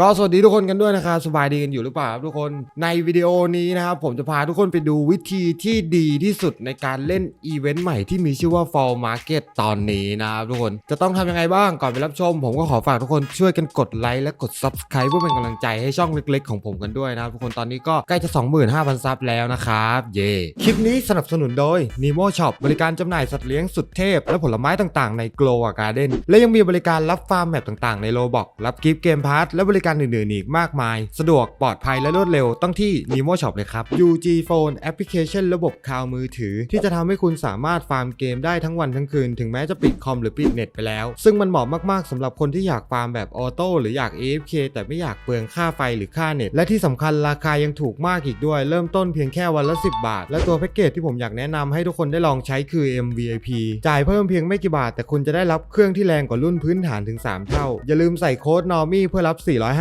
ก็สวัสดีทุกคนกันด้วยนะครับสบายดีกันอยู่หรือเปล่าครับทุกคนในวิดีโอนี้นะครับผมจะพาทุกคนไปดูวิธีที่ดีที่สุดในการเล่นอีเวนต์ใหม่ที่มีชื่อว่า Fall Market ตอนนี้นะครับทุกคนจะต้องทำยังไงบ้างก่อนไปรับชม ผมก็ขอฝากทุกคนช่วยกันกดไลค์และกด Subscribe เพื่อเป็นกำลังใจให้ช่องเล็กๆ ของผมกันด้วยนะครับทุกคนตอนนี้ก็ใกล้จะ 25,000 ซับแล้วนะครับเย่คลิปนี้สนับสนุนโดย Nemo Shop บริการจำหน่ายสัตว์เลี้ยงสุดเทพ และผลไม้ต่างๆ ใน Glow Garden และยังมีบริการรับฟาร์มแมปต่างๆ ใน Roblox รับกิฟต์เกมพาร์ทและบริการอื่นๆอีกมากมาย สะดวกปลอดภัยและรวดเร็วต้องที่ Nemo Shop เลยครับ UG Phone แอปพลิเคชันระบบคลาวมือถือ ที่จะทำให้คุณสามารถฟาร์มเกมได้ทั้งวันทั้งคืน ถึงแม้จะปิดคอมหรือปิดเน็ตไปแล้ว ซึ่งมันเหมาะมากๆสำหรับคนที่อยากฟาร์มแบบออโต้หรืออยาก AFK แต่ไม่อยากเปลืองค่าไฟหรือค่าเน็ต และที่สำคัญราคายังถูกมากอีกด้วย เริ่มต้นเพียงแค่วันละ 10 บาท และตัวแพ็กเกจที่ผมอยากแนะนำให้ทุกคนได้ลองใช้คือ MVIP จ่ายเพิ่มเพียงไม่กี่บาท แต่คุณจะได้รับเครื่องที่แรงกว่ารุ่นพื้นฐานถึง 3 เท่า อย่าลืมใส่โค้ด NORMY เพื่อรับ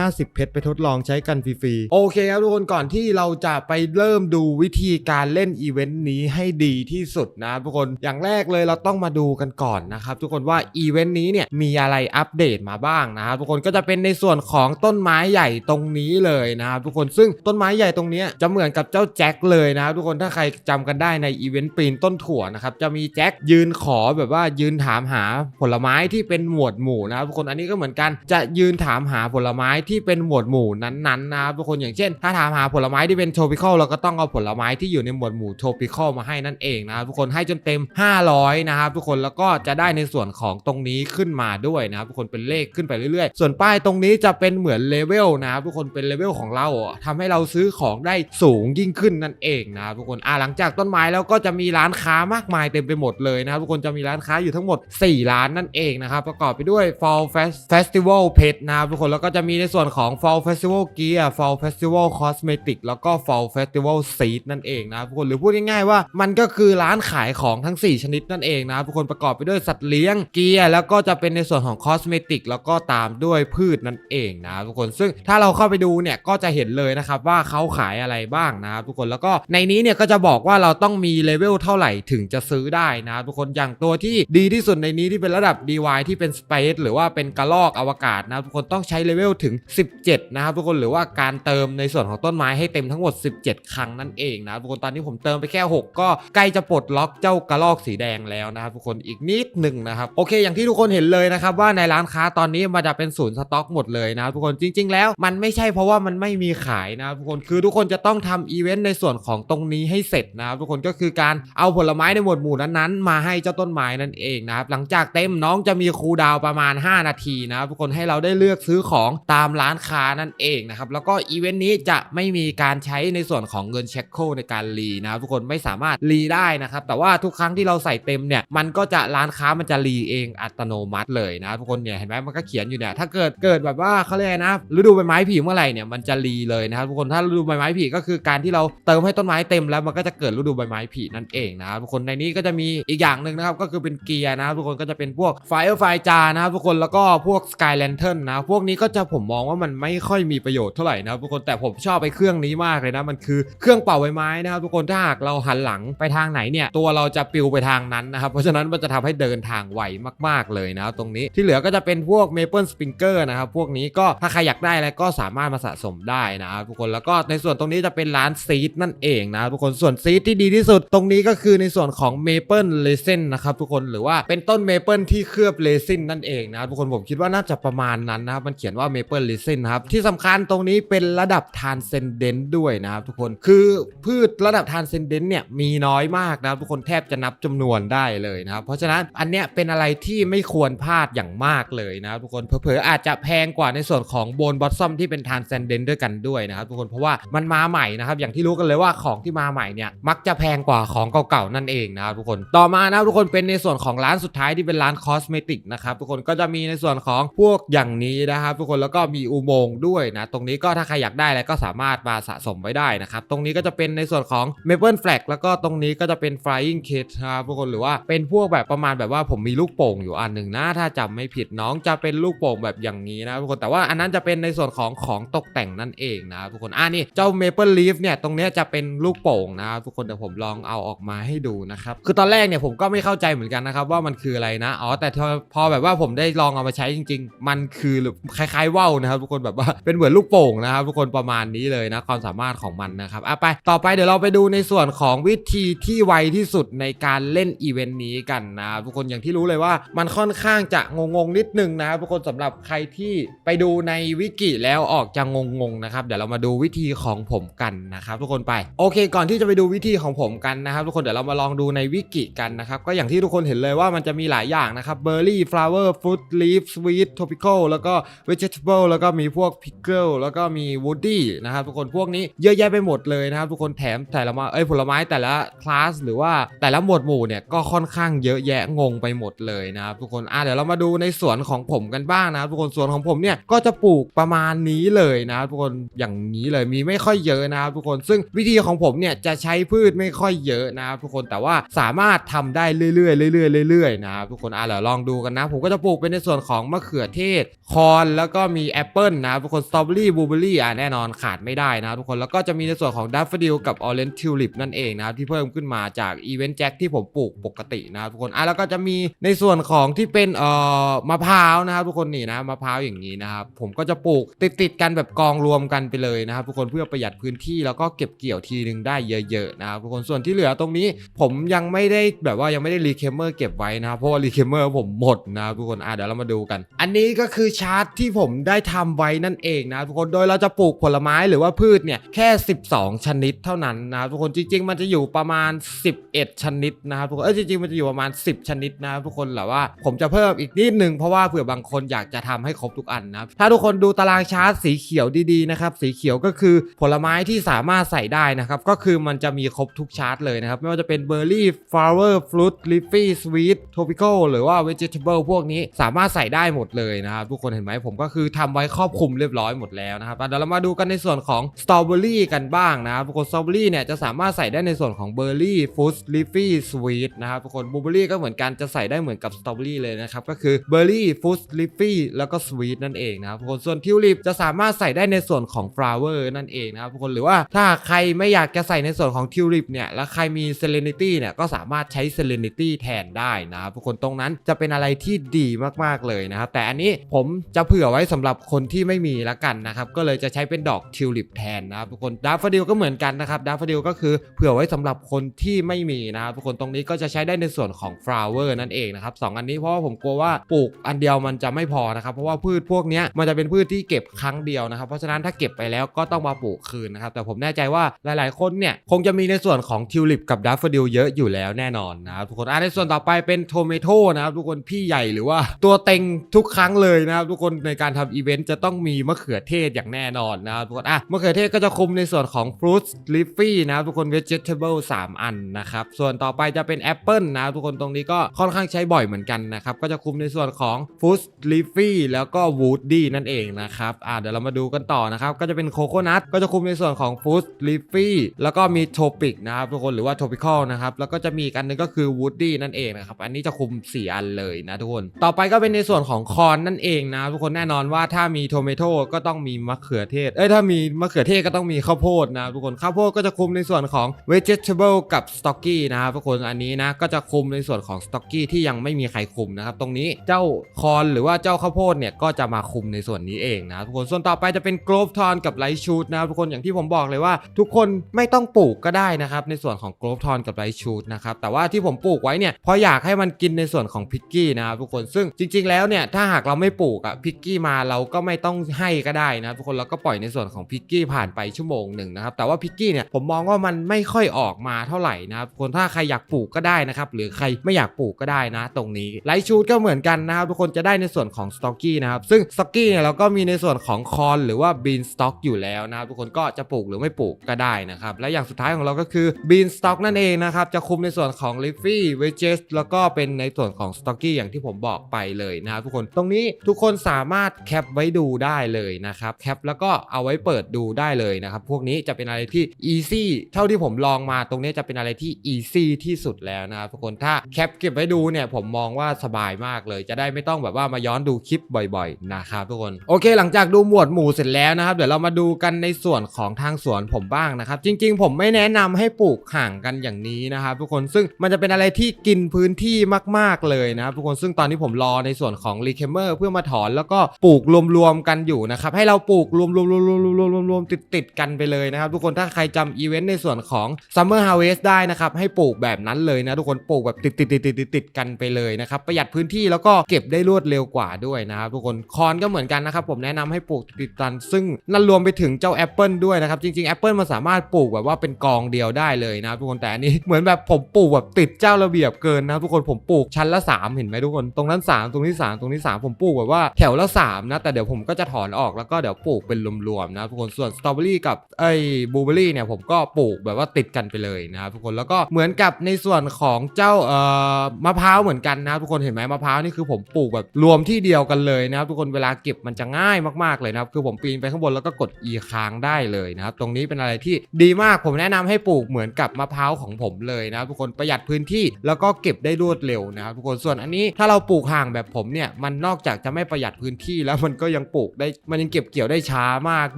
450 เพชรไปทดลองใช้กันฟรีๆ โอเคครับทุกคนก่อนที่เราจะไปเริ่มดูวิธีการเล่นอีเวนต์นี้ให้ดีที่สุดนะทุกคนอย่างแรกเลยเราต้องมาดูกันก่อนนะครับทุกคนว่าอีเวนต์นี้เนี่ยมีอะไรอัปเดตมาบ้างนะครับทุกคนก็จะเป็นในส่วนของต้นไม้ใหญ่ตรงนี้เลยนะครับทุกคนซึ่งต้นไม้ใหญ่ตรงนี้จะเหมือนกับเจ้าแจ็คเลยนะครับทุกคนถ้าใครจำกันได้ในอีเวนต์ปีนต้นถั่วนะครับจะมีแจ็คยืนขอแบบว่ายืนถามหาผลไม้ที่เป็นหมวดหมู่นะครับทุกคนอันนี้ก็เหมือนกันจะยืนถามหาผลไม้ที่เป็นหมวดหมู่นั้นๆนะครับทุกคนอย่างเช่น ถ้าถามหาผลไม้ที่เป็นโทปิคอลเราก็ต้องเอาผลไม้ที่อยู่ในหมวดหมู่โทปิคอลมาให้นั่นเองนะครับทุกคนให้จนเต็ม 500 นะครับทุกคนแล้วก็จะได้ในส่วนของตรงนี้ขึ้นมาด้วยนะครับทุกคนเป็นเลขขึ้นไปเรื่อยๆ ส่วนป้ายตรงนี้จะเป็นเหมือนเลเวลนะครับทุกคนเป็นเลเวลของเราอะทำให้เราซื้อของได้สูงยิ่งขึ้นนั่นเองนะครับทุกคนอ่าหลังจากต้นไม้แล้วก็จะมีร้านค้ามากมายเต็มไปหมดเลยนะครับทุกคนจะมีร้านค้าอยู่ทั้งหมด 4 ร้านนั่นเองนะครับประกอบไปด้วย Fall Fest- Festival Pet นะครับทุกคนแล้วก็จะมีในส่วนของ Fall Festival Gear Fall Festival Cosmetic แล้วก็ Fall Festival Seed นั่นเองนะทุกคนหรือพูดง่ายๆว่ามันก็คือร้านขายของทั้ง 4 ชนิดนั่นเองนะทุกคนประกอบไปด้วยสัตว์เลี้ยงเกียร์แล้วก็จะเป็นในส่วนของ Cosmetic แล้วก็ตามด้วยพืชนั่นเองนะทุกคนซึ่งถ้าเราเข้าไปดูเนี่ยก็จะเห็นเลยนะครับว่าเขาขายอะไรบ้างนะครับทุกคนแล้วก็ในนี้เนี่ยก็จะบอกว่าเราต้องมีเลเวลเท่าไหร่ถึงจะซื้อได้นะทุกคนอย่างตัวที่ดีที่สุดในนี้ที่เป็นระดับ DY ที่เป็น Space หรือว่าเป็นกระลอกอวกาศนะทุกคนต้องใช้เลเวลถึง17 นะครับทุกคนหรือว่าการเติมในส่วนของต้นไม้ให้เต็มทั้งหมด 17 ครั้งนั่นเองนะทุกคนตอนนี้ผมเติมไปแค่ 6 ก็ใกล้จะปลดล็อกเจ้ากระลอกสีแดงแล้วนะครับทุกคนอีกนิดหนึ่งนะครับโอเค อย่างที่ทุกคนเห็นเลยนะครับว่าในร้านค้าตอนนี้มันจะเป็นศูนย์สต็อกหมดเลยนะครับทุกคนจริง ๆ แล้วมันไม่ใช่เพราะว่ามันไม่มีขายนะครับทุกคนคือทุกคนจะต้องทำอีเวนต์ในส่วนของตรงนี้ให้เสร็จนะครับทุกคนก็คือการเอาผลไม้ในหมวดหมู่นั้นๆ มาให้เจ้าต้นไม้นั่นเองนะครับหลังจากเต็มน้องจะมีคูดาวประมาณ 5 นาทีนะครับทุกคนให้เราได้เลือกซื้อของตามร้านค้านั่นเองนะครับ แล้วก็อีเวนต์นี้จะไม่มีการใช้ในส่วนของเงินเช็คโคในการรีนะครับทุกคนไม่สามารถรีได้นะครับ แต่ว่าทุกครั้งที่เราใส่เต็มเนี่ยมันก็จะร้านค้ามันจะรีเองอัตโนมัติเลยนะทุกคนเนี่ยเห็นไหมมันก็เขียนอยู่เนี่ยถ้าเกิดเกิดแบบว่าเขาเรียกนะฤดูใบไม้ผลิเมื่อไหร่เนี่ยมันจะรีเลยนะครับทุกคนถ้าฤดูใบไม้ผลิก็คือการที่เราเติมให้ต้นไม้เต็มแล้วมันก็จะเกิดฤดูใบไม้ผลินั่นเองนะครับทุกคนในนี้ก็จะมีอีกอย่างหนึ่งนะครับก็คือเป็นเกียร์นะครับทุกคนก็จะเป็นพวกไฟเออร์ไฟจานะครับทุกคนแล้วก็พวกสกายแลนเทิร์นนะพวกนี้ก็จะผมมองว่ามันไม่ค่อยมีประโยชน์เท่าไหร่นะครับทุกคนแต่ผมชอบไปเครื่องนี้มากเลยนะมันคือเครื่องเป่าใบไม้นะครับทุกคนถ้าหากเราหันหลังไปทางไหนเนี่ยตัวเราจะปิวไปทางนั้นนะครับเพราะฉะนั้นมันจะทำให้เดินทางไวมาก ๆเลยนะครับตรงนี้ที่เหลือก็จะเป็นพวก Maple Sprinkler นะครับพวกนี้ก็ถ้าใครอยากได้อะไรก็สามารถมาสะสมได้นะครับทุกคนแล้วก็ในส่วนตรงนี้จะเป็นร้านซีดนั่นเองนะทุกคนส่วนซีดที่ดีที่สุด ตรงนี้ก็คือในส่วนของ Maple Resin นะครับทุกคนหรือว่าเป็นต้น Maple ที่เคลือบเรซินนั่นเองนะทุกคนผมคิดว่าน่าจะประมาณนั้นนะครับมันเขียนว่า Maple Resin นครับที่สำคัญตรงนี้เป็นระดับ Transcendent ด้วยนะครับทุกคนคือพืชระดับ Transcendent เนี่ยมีน้อยมากนะครับทุกคนแทบจะนับจำนวนได้เลยนะครับเพราะฉะนั้นอันเนี้ยเป็นอะไรที่ไม่ควรพลาดอย่างมากเลยนะครับทุกคนเผลอๆอาจจะแพงกว่าในส่วนของโบนบอทซอมที่เป็น Transcendent ด้วยกันด้วยนะครับทุกคนเพราะว่ามันมาใหม่นะครับอย่างที่รู้กันเลยว่าของที่มาใหม่เนี่ยมักจะแพงกว่าของเก่าๆนั่นเองนะครับทุกคนต่อมานะทุกคนเป็นในส่วนของร้านสุดท้ายที่เป็นร้านคอสเมติกนะครับทุกคนก็จะมีในส่วนของพวกอย่างนี้นะครับทุกคนแล้วก็มีอุโมงค์ด้วยนะ ตรงนี้ก็ถ้าใครอยากได้อะไรก็สามารถมาสะสมไว้ได้นะครับ ตรงนี้ก็จะเป็นในส่วนของ Maple Flag แล้วก็ตรงนี้ก็จะเป็น Flying Kit นะครับทุกคนหรือว่าเป็นพวกแบบประมาณแบบว่าผมมีลูกโป่งอยู่อันหนึ่งนะ ถ้าจำไม่ผิดน้องจะเป็นลูกโป่งแบบอย่างนี้นะทุกคนแต่ว่าอันนั้นจะเป็นในส่วนของของตกแต่งนั่นเองนะทุกคนอ่านี่เจ้า Maple Leaf เนี่ยตรงนี้จะเป็นลูกโป่งนะครับทุกคนเดี๋ยวผมลองเอาออกมาให้ดูนะครับคือตอนแรกเนี่ยผมก็ไม่เข้าใจเหมือนกันนะครับว่ามันคืออะไรนะอ๋อแต่พอพอแบบว่าผมได้ลองเอามาใช้จริง ๆ มันคือคล้ายๆว่าวนะนะครับทุกคนแบบว่าเป็นเหมือนลูกโป่งนะครับทุกคนประมาณนี้เลยนะความสามารถของมันนะครับอะไปต่อไปเดี๋ยวเราไปดูในส่วนของวิธีที่ไวที่สุดในการเล่นอีเวนต์นี้กันนะครับทุกคนอย่างที่รู้เลยว่ามันค่อนข้างจะงงๆนิดนึงนะครับทุกคนสำหรับใครที่ไปดูในวิกิแล้วออกจะงงๆนะครับเดี๋ยวเรามาดูวิธีของผมกันนะครับทุกคนไปโอเค ก่อนที่จะไปดูวิธีของผมกันนะครับทุกคนเดี๋ยวเรามาลองดูในวิกิกันนะครับก็อย่างที่ทุกคนเห็นเลยว่ามันจะมีหลายอย่างนะครับเบอร์รี่ฟลาวเวอร์ฟรุตลีฟสวีทท o ปิคอลแล้วก็ vegetable แล้วก็มีพวกพิกเกิลแล้วก็มีวูดดี้นะครับทุกคนพวกนี้เยอะแยะไปหมดเลยนะครับทุกคนแถมแต่ละมาเอ้ยผลไม้แต่ละคลาสหรือว่าแต่ละหมวดหมู่เนี่ยก็ค่อนข้างเยอะแยะงงไปหมดเลยนะครับทุกคนอะเดี๋ยวเรามาดูในสวนของผมกันบ้างนะครับทุกคนสวนของผมเนี่ยก็จะปลูกประมาณนี้เลยนะครับทุกคนอย่างนี้เลยมีไม่ค่อยเยอะนะครับทุกคนซึ่งวิธีของผมเนี่ยจะใช้พืชไม่ค่อยเยอะนะครับทุกคนแต่ว่าสามารถทำได้เรื่อยๆเรื่อยๆเรื่อยๆนะครับทุกคนอะเดี๋ยวลองดูกันนะ ผมก็จะปลูกเป็นในส่วนของมะเขือเทศคอนแล้วก็มีแแอปเปิลนะครับทุกคนสตรอเบอรี่บลูเบอรี่อะแน่นอนขาดไม่ได้นะทุกคนแล้วก็จะมีในส่วนของดัฟเฟดิลกับออเรนจ์ทิวลิปนั่นเองนะครับที่เพิ่มขึ้นมาจากอีเวนต์แจ็คที่ผมปลูกปกตินะครับทุกคนอะแล้วก็จะมีในส่วนของที่เป็นเอ่อมะพร้าวนะครับทุกคนนี่นะมะพร้าวอย่างนี้นะครับผมก็จะปลูกติดติดๆกันแบบกองรวมกันไปเลยนะครับทุกคนเพื่อประหยัดพื้นที่แล้วก็เก็บเกี่ยวทีนึงได้เยอะๆนะครับทุกคนส่วนที่เหลือตรงนี้ ผมยังไม่ได้แบบว่ายังไม่ได้รีเคมเมอร์เก็บไว้นะครับเพราะว่ารีเคมเมอร์ผมหมดนะครับทุกคนอะเดี๋ยวเรามาดูกัน อันนี้ก็คือชาร์ตที่ผมได้ทำไว้นั่นเองนะทุกคน โดยเราจะปลูกผลไม้หรือว่าพืชเนี่ยแค่ 12 ชนิดเท่านั้นนะทุกคนจริง ๆ มันจะอยู่ประมาณ 11 ชนิดนะครับทุกคนเออจริงๆมันจะอยู่ประมาณ 10 ชนิดนะทุกคนแต่ว่าผมจะเพิ่มอีกนิดนึงเพราะว่าเผื่อบางคนอยากจะทำให้ครบทุกอันนะถ้าทุกคนดูตารางชาร์ตสีเขียวดีๆนะครับสีเขียวก็คือผลไม้ที่สามารถใส่ได้นะครับก็คือมันจะมีครบทุกชาร์ตเลยนะครับไม่ว่าจะเป็นเบอร์รี่ฟลาวเวอร์ฟรุตลิฟฟี่สวีทโทปิคอลหรือว่าเวจิเทเบิลพวกนี้สามารถใส่ได้หมดเลยนะครับทุกคนเห็นไหมผมก็คือทำไว้ครอบคลุมเรียบร้อยหมดแล้วนะครับเดี๋ยวเรามาดูกันในส่วนของสตรอเบอรี่กันบ้างนะครับทุกคนสตรอเบอรี่เนี่ยจะสามารถใส่ได้ในส่วนของเบอร์รี่ฟรุตลิฟฟี่สวีทนะครับทุกคนบลูเบอรี่ก็เหมือนกันจะใส่ได้เหมือนกับสตรอเบอรี่เลยนะครับก็คือเบอร์รี่ฟรุตลิฟฟี่แล้วก็สวีทนั่นเองนะครับทุกคนส่วนทิวลิปจะสามารถใส่ได้ในส่วนของฟลาวเวอร์นั่นเองนะครับทุกคนหรือว่าถ้าใครไม่อยากจะใส่ในส่วนของทิวลิปเนี่ยแล้วใครมีเซเลนิตี้เนี่ยก็สามารถใช้เซเลนิตี้แทนได้นะครับทุกคนตรงนั้นจะเป็นอะไรที่ดีมากๆเลยนะครับแต่อันนี้ผมจะเผื่อไว้สำหรับคนที่ไม่มีละกันนะครับก็เลยจะใช้เป็นดอกทิวลิปแทนนะครับทุกคนดาฟดิลก็เหมือนกันนะครับดาฟดิลก็คือเผื่อไว้สำหรับคนที่ไม่มีนะครับทุกคนตรงนี้ก็จะใช้ได้ในส่วนของฟลาวเวอร์นั่นเองนะครับสองอันนี้เพราะว่าผมกลัวว่าปลูกอันเดียวมันจะไม่พอนะครับเพราะว่าพืชพวกนี้มันจะเป็นพืชที่เก็บครั้งเดียวนะครับเพราะฉะนั้นถ้าเก็บไปแล้วก็ต้องมาปลูกคืนนะครับแต่ผมแน่ใจว่าหลาย ๆ คนเนี่ยคงจะมีในส่วนของทิวลิปกับดัฟเฟดิลเยอะอยู่แล้วแน่นอนนะครับทุกคนอะในส่วนต่อไปเป็นโทเมโตนะครับทุกคนพี่ใหญ่หรือว่าตัวเต็งทุกครั้งเลยนะครับทุกคนในการทำอีเวนต์จะต้องมีมะเขือเทศอย่างแน่นอนนะครับทุกคนอะมะเขือเทศก็จะคุมในส่วนของฟรุตลิฟฟี่นะครับทุกคน vegetable 3 อันนะครับ ส่วนต่อไปจะเป็นแอปเปิลนะครับทุกคนตรงนี้ก็ค่อนข้างใช้บ่อยเหมือนกันนะครับ ก็จะคุมในส่วนของฟรุตลิฟฟี่แล้วก็วูดดี้นั่นเองนะครับอะเดี๋ยวเรามาดูกันต่อนะครับ ก็จะเป็นโคโคนัทก็จะคุมในส่วนของฟรุตลิฟฟี่แล้วก็มีโทปิกนะครับทุกคนหรือว่าโทปิคอลนะครับแล้วก็จะมีอันหนึงก็คือวูดดี้นั่นเองนะครับอันนี้จะคุมสี่อันเลยนะทุกคน ต่อไปก็เป็นในส่วนของคอนนั่นเองนะทุกคนแน่นอนว่าถ้ามีโทเมโตก็ต้องมีมะเขือเทศ เอ้ยถ้ามีมะเขือเทศก็ต้องมีข้าวโพดนะทุกคน ข้าวโพดก็จะคุมในส่วนของ vegetable กับ stocky นะครับทุกคนอันนี้นะก็จะคุมในส่วนของ stocky ที่ยังไม่มีใครคุมนะครับตรงนี้เจ้าคอนหรือว่าเจ้าข้าวโพดเนี่ยก็จะมาคุมในส่วนนี้เองนะทุกคนส่วนต่อไปจะเป็น growth t o n กับ light shoot นะครับทุกคนอย่างที่ผมบอกเลยว่า ทุกคนไม่ต้องปลูกก็ได้นะครับในส่วนของ growth t o n กับ light shoot นะครับแต่ว่าที่ผมปลูกไว้เนี่ยเพราะอยากให้มันกินในส่วนของพิกกี้นะครับทุกคนซึ่งจริง ๆแล้วเนี่ยถ้าหากเราไม่ปลูกอะพิกกี้มาเราก็็ไม่ต้องให้ก็ได้นะครับทุกคนเราก็ปล่อยในส่วนของพิกกี้ผ่านไปชั่วโมงหนึ่งนะครับแต่ว่าพิกกี้เนี่ยผมมองว่ามันไม่ค่อยออกมาเท่าไหร่นะครับคนถ้าใครอยากปลูกก็ได้นะครับหรือใครไม่อยากปลูกก็ได้นะ ตรงนี้ไลท์ชูดก็เหมือนกันนะครับทุกคนจะได้ในส่วนของสต็อกกี้นะครับซึ่งสต็อกกี้เนี่ยเราก็มีในส่วนของคอนหรือว่าบีนสต็อกอยู่แล้วนะครับทุกคนก็จะปลูกหรือไม่ปลูกก็ได้นะครับและอย่างสุดท้ายของเราก็คือบีนสต็อกนั่นเองนะครับจะคุมในส่วนของลิฟฟี่เวจเจสแล้วก็เป็นในส่วนของสต็อกกี้อย่างที่ผมบอกไปเลยนะครับทุกคนตรงนี้ทุกคนสามารถแคปไว้ดูได้เลยนะครับแคปแล้วก็เอาไว้เปิดดูได้เลยนะครับ พวกนี้จะเป็นอะไรที่ easy เท่าที่ผมลองมาตรงนี้จะเป็นอะไรที่ easy ที่สุดแล้วนะครับทุกคนถ้าแคปเก็บไว้ดูเนี่ยผมมองว่าสบายมากเลย จะได้ไม่ต้องแบบว่ามาย้อนดูคลิปบ่อยๆนะครับทุกคนโอเค หลังจากดูหมวดหมู่เสร็จแล้วนะครับ เดี๋ยวเรามาดูกันในส่วนของทางสวนผมบ้างนะครับ จริง ๆ ผมไม่แนะนำให้ปลูกห่างกันอย่างนี้นะครับ ทุกคนซึ่งมันจะเป็นอะไรที่กินพื้นที่มาก ๆเลยนะครับทุกคนซึ่งตอนนี้ผมรอในส่วนของรีเคมเมอร์เพื่อมาถอนแล้วก็ปลูกรวมๆกันอยู่นะครับ ให้เราปลูกรวมๆรวมๆรวมๆรวมๆรวมๆติดๆกันไปเลยนะครับ ทุกคนถ้าใครจำอีเวนต์ในส่วนของ Summer Harvest ได้นะครับ ให้ปลูกแบบนั้นเลยนะ ทุกคนปลูกแบบติดๆติดๆติดๆกันไปเลยนะครับ ประหยัดพื้นที่แล้วก็เก็บได้รวดเร็วกว่าด้วยนะครับทุกคนคอนก็เหมือนกันนะครับ ผมแนะนำให้ปลูกติดกัน ซึ่งนั่นรวมไปถึงเจ้าแอปเปิลด้วยนะครับ จริงๆแอปเปิลมันสามารถปลูกแบบว่าเป็นกองเดียวได้เลยนะทุกคนแต่อันนี้เหมือนแบบผมปลูกแบบติดเจ้าระเบียบเกินนะทุกคนผมปลูกชั้นละ 3 เห็นไหมทุกคนตรงนั้น 3 ตรงนี้ 3 ตรงนี้ 3 ผมปลูกแบบว่าแถวละ3นะแต่เดี๋ยวผมก็จะถอนออกแล้วก็เดี๋ยวปลูกเป็นรวมๆนะครับทุกคนส่วนสตรอเบอรี่กับไอ้บลูเบอรี่เนี่ยผมก็ปลูกแบบว่าติดกันไปเลยนะครับทุกคนแล้วก็เหมือนกับในส่วนของเจ้าเอ่อมะพร้าวเหมือนกันนะครับทุกคนเห็นไหมมะพร้าวนี่คือผมปลูกแบบรวมที่เดียวกันเลยนะครับทุกคนเวลาเก็บมันจะง่ายมากๆเลยนะครับคือผมปีนไปข้างบนแล้วก็กด e ค้างได้เลยนะครับตรงนี้เป็นอะไรที่ดีมากผมแนะนำให้ปลูกเหมือนกับมะพร้าวของผมเลยนะครับทุกคนประหยัดพื้นที่แล้วก็เก็บได้รวดเร็วนะครับทุกคนส่วนอันนี้ถ้าเราปลูกห่างแบบผมเนี่ยมันนอกจากจะไม่ประหยัดพื้นที่แล้วมันก็ยังปลูกได้มันยังเก็บเกี่ยวได้ช้ามาก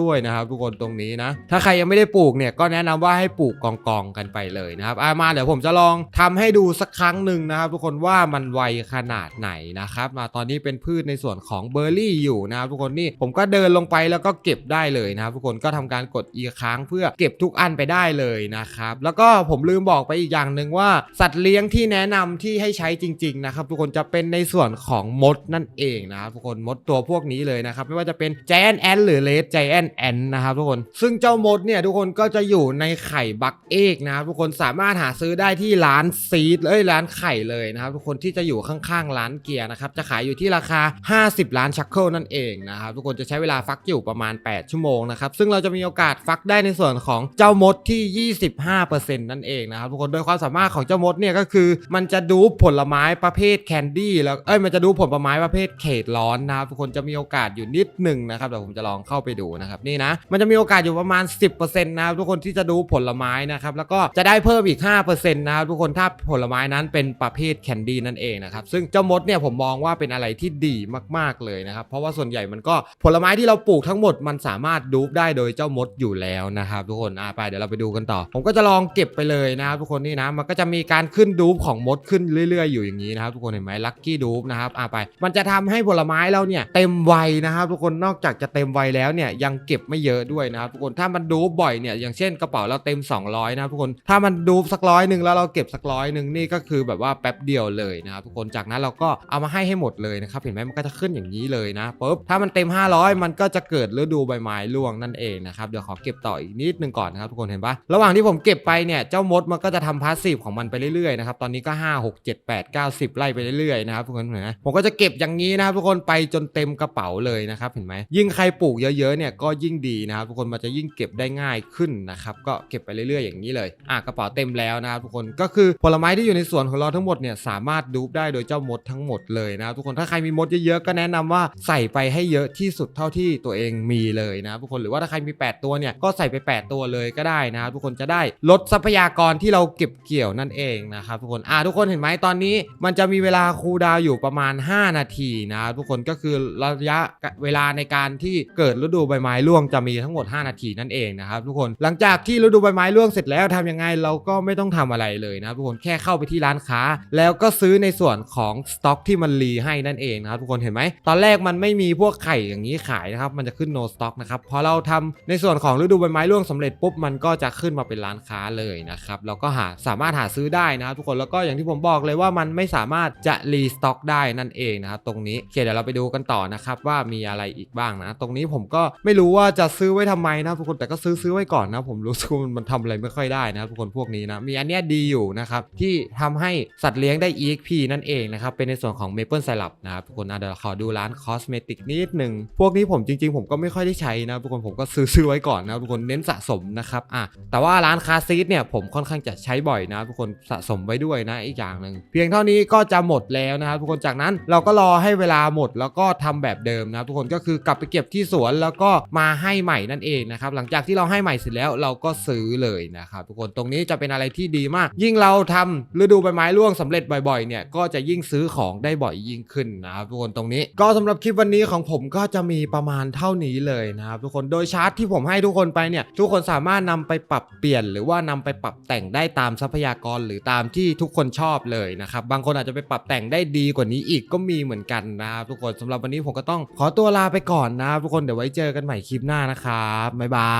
ด้วยนะครับทุกคนตรงนี้นะ ถ้าใครยังไม่ได้ปลูกเนี่ยก็แนะนำว่าให้ปลูกกองกองกันไปเลยนะครับอะมาเดี๋ยวผมจะลองทำให้ดูสักครั้งหนึ่งนะครับ ทุกคนว่ามันไวขนาดไหนนะครับมาตอนนี้เป็นพืชในส่วนของเบอร์รี่อยู่นะครับทุกคนนี่ผมก็เดินลงไปแล้วก็เก็บได้เลยนะครับทุกคนก็ทำการกดอีค้างเพื่อเก็บทุกอันไปได้เลยนะครับแล้วก็ผมลืมบอกไปอีกอย่างหนึ่งว่าสัตว์เลี้ยงที่แนะนำที่ให้ใช้จริง ๆ นะครับ ทุกคนจะเป็นในส่วนของมดนั่นเองนะครับทุกคนมดตัวพวกนี้เลยนะครับไม่ว่าจะเป็น Giant Ant หรือ Red Giant Ant นะครับทุกคน ซึ่งเจ้ามดเนี่ยทุกคนก็จะอยู่ในไข่บักเอกนะครับทุกคนสามารถหาซื้อได้ที่ร้านซีดเอ้ยร้านไข่เลยนะครับทุกคนที่จะอยู่ข้างๆร้านเกียร์นะครับจะขายอยู่ที่ราคา 50 ล้านชักเคิลนั่นเองนะครับทุกคนจะใช้เวลาฟักอยู่ประมาณ 8 ชั่วโมงนะครับซึ่งเราจะมีโอกาสฟักได้ในส่วนของเจ้ามดที่ 25%นั่นเองนะครับทุกคนโดยความสามารถของเจ้ามดเนี่ยก็คือ มันจะดูผลไม้ประเภทแคนดี้แล้วเอ้ยมันจะดูผลไม้ประเภทเขตร้อนนะครับทุกคนจะมีโอกาสอยู่นิดหนึ่งนะครับเดี๋ยวผมจะลองเข้าไปดูนะครับนี่นะมันจะมีโอกาสอยู่ประมาณ 10%นะครับทุกคนที่จะดูผลไม้นะครับแล้วก็จะได้เพิ่มอีก 5%นะครับทุกคนถ้าผลไม้นั้นเป็นประเภทแคนดี้นั่นเองนะครับซึ่งเจ้ามดเนี่ยผมมองว่าเป็นอะไรที่ดีมากๆเลยนะครับเพราะว่าส่วนใหญ่มันก็ผลไม้ที่เราปลูกทั้งหมดมันสามารถดูปได้โดยเจ้ามดอยู่แล้วนะครับทุกคนอะไปเดี๋ยวเราไปดูกันต่อ ผมก็จะลองเก็บไปเลยนะครับทุกคนนี่นะมันก็จะมีการขึ้นดูปของมดขึ้นเรื่อย ๆ อยู่อย่างนี้นะครับทุกคนเห็นไหมลัคกี้ดูปนะครับอะไป มันจะทำให้ผลไม้เราเนี่ยเต็มวัยนะครับทุกคนนอกจากจะเต็มวัยแล้วเนี่ยยังเก็บไม่เยอะด้วยนะครับทุกคนถ้ามันดูบ่อยเนี่ยอย่างเช่นกระเป๋าเราเต็ม 200นะครับทุกคนถ้ามันดูสักร้อยหนึ่งแล้วเราเก็บสักร้อยหนึ่งนี่ก็คือแบบว่าแป๊บเดียวเลยนะครับทุกคนจากนั้นเราก็เอามาให้ให้หมดเลยนะครับเห็นไหมมันก็จะขึ้นอย่างนี้เลยนะปุ๊บถ้ามันเต็ม 500 มันก็จะเกิดฤดูใบไม้ร่วงนั่นเองนะครับเดี๋ยวขอเก็บต่ออีกนิดนึงก่อนนะครับทุกคนเห็นปะระหว่างที่ผมเก็บไปเนี่ยเจ้ามดมันก็จะทำพาสซีฟของมันไปเรื่อยๆนะครับตอนนี้ก็ 5 6 7 8 9 10 ไล่ไปเรื่อยๆนะครับทุกคนเห็นไหมผมก็จะเก็บอย่างนี้นะครับทุกคนไปจนเต็มกระเป๋าเลยนะครับเห็นไหมยิ่งใครปลูกเยอะๆเนี่ยก็ยิ่งดีนะครับทุกคนมันจะยิ่งเก็บได้ง่ายขึ้นนะครับก็เก็บไปเรื่อยๆอย่างนี้เลยอะกระเป๋าเต็มแล้วนะครับทุกคนก็คือผลไม้ที่อยู่ในสวนของเราทั้งหมดเนี่ยสามารถดูปได้โดยเจ้ามดทั้งหมดเลยนะครับทุกคนถ้าใครมีมดเยอะๆก็แนะนำว่าใส่ไปให้เยอะที่สุดเท่าที่ตัวเองมีเลยนะครับทุกคนหรือว่าถ้าใครมี 8 ตัวเนี่ยก็ใส่ไป 8 ตัวเลยก็ได้นะครับทุกคนจะได้ลดทรัพยากรที่เราเก็บเกี่ยวนั่นเองนะครับทุกคนอ่าทุกคนเห็นไหมตอนนี้มันจะมีเวลาคูลดาวอยู่ประมาณ 5 นาทีนะครับทุกคนก็คือระยะเวลาในการที่เกิดฤดูใบไม้ร่วงจะมีทั้งหมด 5 นาทีนั่นเองนะครับทุกคนหลังจากที่ฤดูใบไม้ร่วงเสร็จแล้วทำยังไงเราก็ไม่ต้องทำอะไรเลยนะครับทุกคนแค่เข้าไปที่ร้านค้า แล้วก็ซื้อในส่วนของสต็อกที่มันรีให้นั่นเองนะครับทุกคนเห็นไหมตอนแรกมันไม่มีพวกไข่อย่างนี้ขายนะครับมันจะขึ้น no stock นะครับพอเราทำในส่วนของฤดูใบไม้ร่วงสำเร็จปุ๊บมันก็จะขึ้นมาเป็นร้านค้าเลยนะครับเราก็หาสามารถหาซื้อได้นะครับทุกคนแล้วก็อย่างที่ผมบอกเลยว่ามันไม่สามารถจะรีสต็อกได้นั่นเองนะครับตรงนี้โอเคเดี๋ยวเราไปดูกันต่อนะครับว่ามีอะไรอีกบ้างนะ ตรงนี้ผมก็ไม่รู้ว่าจะซื้อไว้ทำไมนะทุกคนแต่ก็ซื้อซื้อไว้ก่อนนะ ผมรู้สึกว่ามันทำอะไรไม่ค่อยได้นะทุกคนพวกนี้นะมีอันเนี้ยดีอยู่นะครับที่ทำให้สัตว์เลี้ยงได้ EXP นั่นเองนะครับเป็นในส่วนของ Maple Syrup นะครับทุกคนเดี๋ยวขอดูร้านคอสเมติกนิดหนึ่งพวกนี้ผมจริง ๆ ผมก็ไม่ค่อยได้ใช้นะทุกคนผมก็ซื้อซื้อไว้ก่อนนะทุกคนเน้นสะสมนะครับอะแต่ว่าร้านคาซีดเนี่ยผมค่อนข้างจะใช้บ่อยนะทุกคนสะสมไว้ด้วยนะอีกอย่างหนึ่งเพียงเท่านี้ก็จะหมดแล้วนะครับทุกคนจากนั้นเราก็รอให้เวลาหมดแล้วก็ทำแบบเดิมนะครับทุกคนก็คือกลับไปเก็บที่สวนแล้วก็มาให้ใหม่นั่นเองนะครับหลังจากที่เราให้ใหม่เสร็จแล้วเราก็ซื้อเลยนะครับทุกคนตรงนี้จะเป็นอะไรที่ดีมาก ยิ่งเราทำฤดูใบไม้ร่วงสำเร็จบ่อยๆเนี่ยก็จะยิ่งซื้อของได้บ่อยยิ่งขึ้นนะครับทุกคนตรงนี้ ก็สำหรับคลิปวันนี้ของผมก็จะมีประมาณเท่านี้เลยนะครับทุกคนโดยชาร์ตที่ผมให้ทุกคนไปเนี่ยทุกคนสามารถนำไปปรับเปลี่ยน หรือว่านำไปปรับแต่งได้ตามทรัพยากรหรือตามที่ทุกคนชอบเลยนะครับบางคนอาจจะไปปรับแต่งได้ดีกว่านี้อีกก็มีเหมือนกันนะครับทุกคนสำหรับวันนี้ผมก็ต้องขอตัวลาไปก่อนนะทุกคนเดี๋ยวไว้เจอกันใหม่คลิปหน้านะครับบ๊ายบา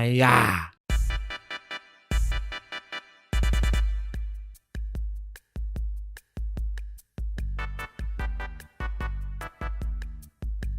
ยอ่า